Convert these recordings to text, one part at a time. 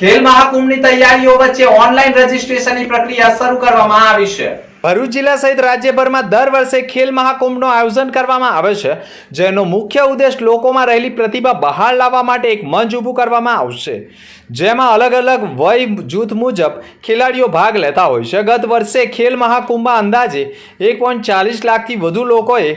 ખેલ મહાકુંભની તૈયારીઓ વચ્ચે ઓનલાઈન રજીસ્ટ્રેશનની પ્રક્રિયા શરૂ કરવામાં આવી છે. ભરૂચ જિલ્લા સહિત રાજ્યભરમાં દર વર્ષે ખેલ મહાકુંભનું આયોજન કરવામાં આવે છે, જેનો મુખ્ય ઉદ્દેશ લોકોમાં રહેલી પ્રતિભા બહાર લાવવા માટે એક મંચ ઊભું કરવામાં આવશે. જેમાં અલગ અલગ વય જૂથ મુજબ ખેલાડીઓ ભાગ લેતા હોય છે. ગત વર્ષે ખેલ મહાકુંભમાં અંદાજે એક પોઈન્ટ ચાલીસ લાખથી વધુ લોકોએ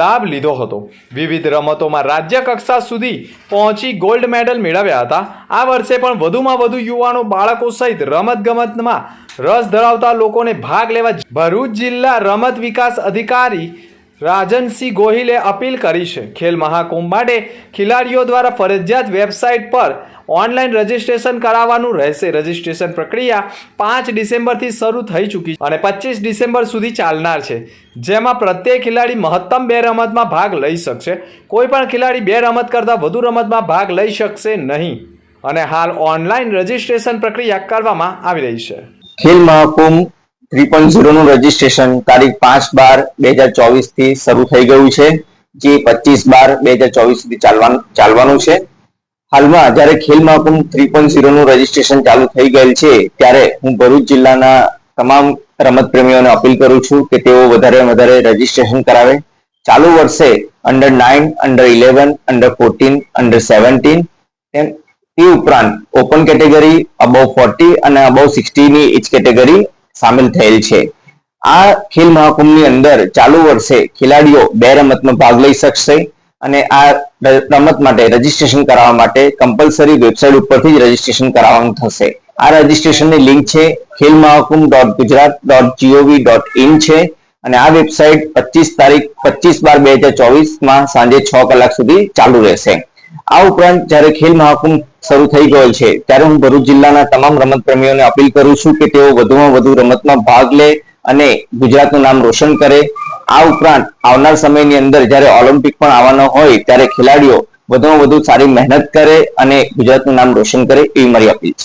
લાભ લીધો હતો. વિવિધ રમતોમાં રાજ્ય કક્ષા સુધી પહોંચી ગોલ્ડ મેડલ મેળવ્યા હતા. આ વર્ષે પણ વધુમાં વધુ યુવાનો બાળકો સહિત રમતગમતમાં રસ ધરાવતા લોકોને ભાગ લેવા ભરૂચ જિલ્લા રમત વિકાસ અધિકારી રાજનસિંહ ગોહિલે અપીલ કરી છે. ખેલ મહાકુંભ માટે ખેલાડીઓ દ્વારા ફરજિયાત વેબસાઇટ પર ઓનલાઈન રજીસ્ટ્રેશન કરાવવાનું રહેશે. રજીસ્ટ્રેશન પ્રક્રિયા પાંચ ડિસેમ્બરથી શરૂ થઈ ચૂકી અને પચીસ ડિસેમ્બર સુધી ચાલનાર છે. જેમાં પ્રત્યેક ખેલાડી મહત્તમ બે રમતમાં ભાગ લઈ શકશે. કોઈ પણ ખેલાડી બે રમત કરતાં વધુ રમતમાં ભાગ લઈ શકશે નહીં. અને હાલ ઓનલાઈન રજીસ્ટ્રેશન પ્રક્રિયા કરવામાં આવી રહી છે. ખેલ મહાકુંભ થ્રી પોઈન્ટ ઝીરોનું રજીસ્ટ્રેશન તારીખ પાંચ બાર બે હજાર ચોવીસથી શરૂ થઈ ગયું છે, જે પચીસ બાર બે હજાર ચોવીસ સુધી ચાલવાનું ચાલવાનું છે. હાલમાં જ્યારે ખેલ મહાકુંભ થ્રી પોઈન્ટ ઝીરોનું રજીસ્ટ્રેશન ચાલુ થઈ ગયેલ છે, ત્યારે હું ભરૂચ જિલ્લાના તમામ રમત પ્રેમીઓને અપીલ કરું છું કે તેઓ વધારે વધારે રજીસ્ટ્રેશન કરાવે. ચાલુ વર્ષે under nine under eleven under fourteen under seventeen તે ઉપરાંત ઓપન કેટેગરી અબવ ફોર્ટી અને અબવ સિક્સટી ની એજ કેટેગરી સામેલ થયેલ છે. આ ખેલ મહાકુંભની અંદર ચાલુ વર્ષે ખેલાડીઓ બે રમતમાં ભાગ લઈ શકશે અને આ રમત માટે રજીસ્ટ્રેશન કરાવવા માટે કમ્પલસરી વેબસાઇટ ઉપરથી જ રજીસ્ટ્રેશન કરાવવાનું થશે. આ રજીસ્ટ્રેશનની લિંક છે Khel Mahakumbh dot Gujarat dot G O V dot in છે અને આ વેબસાઇટ પચીસ તારીખ પચીસ બાર બે હજાર ચોવીસમાં સાંજે છ કલાક સુધી ચાલુ રહેશે. આ ઉપરાંત જ્યારે ખેલ મહાકુંભ શરૂ થઈ ગયો છે, ત્યારે હું ભરૂચ જિલ્લાના તમામ રમત પ્રેમીઓને અપીલ કરું છું કે તેઓ વધુમાં વધુ રમતમાં ભાગ લે અને ગુજરાતનું નામ રોશન કરે. આ ઉપરાંત આવનાર સમયની અંદર જ્યારે ઓલિમ્પિક પણ આવવાનો હોય, ત્યારે ખેલાડીઓ વધુમાં વધુ સારી મહેનત કરે અને ગુજરાતનું નામ રોશન કરે એવી મારી અપીલ છે.